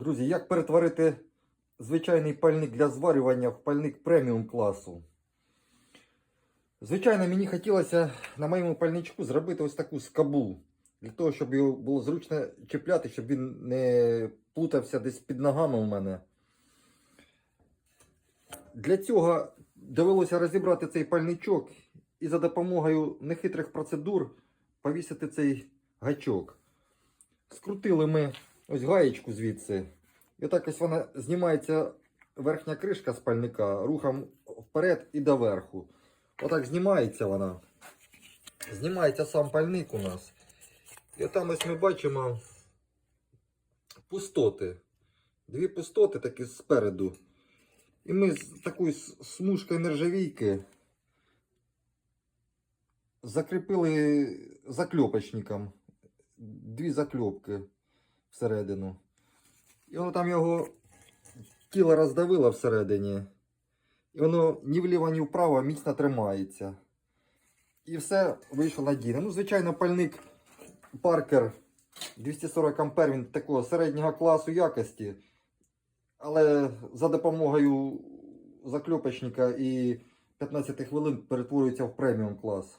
Друзі, як перетворити звичайний пальник для зварювання в пальник преміум класу? Звичайно, мені хотілося на моєму пальничку зробити ось таку скобу. Для того, щоб його було зручно чіпляти, щоб він не плутався десь під ногами у мене. Для цього довелося розібрати цей пальничок і за допомогою нехитрих процедур повісити цей гачок. Скрутили ми ось гаєчку звідси. І отак ось вона знімається верхня кришка спальника рухом вперед і доверху. Отак знімається вона. Знімається сам пальник у нас. І там ось ми бачимо пустоти. Дві пустоти такі спереду. І ми з такою смужкою нержавійки закріпили закльопочником. Дві закльопки всередину. І воно там його тіло роздавило всередині. І воно ні вліво, ні вправо міцно тримається. І все вийшло надійно. Ну, звичайно, пальник Паркер 240 ампер, він такого середнього класу якості. Але за допомогою закльопочника і 15 хвилин перетворюється в преміум клас.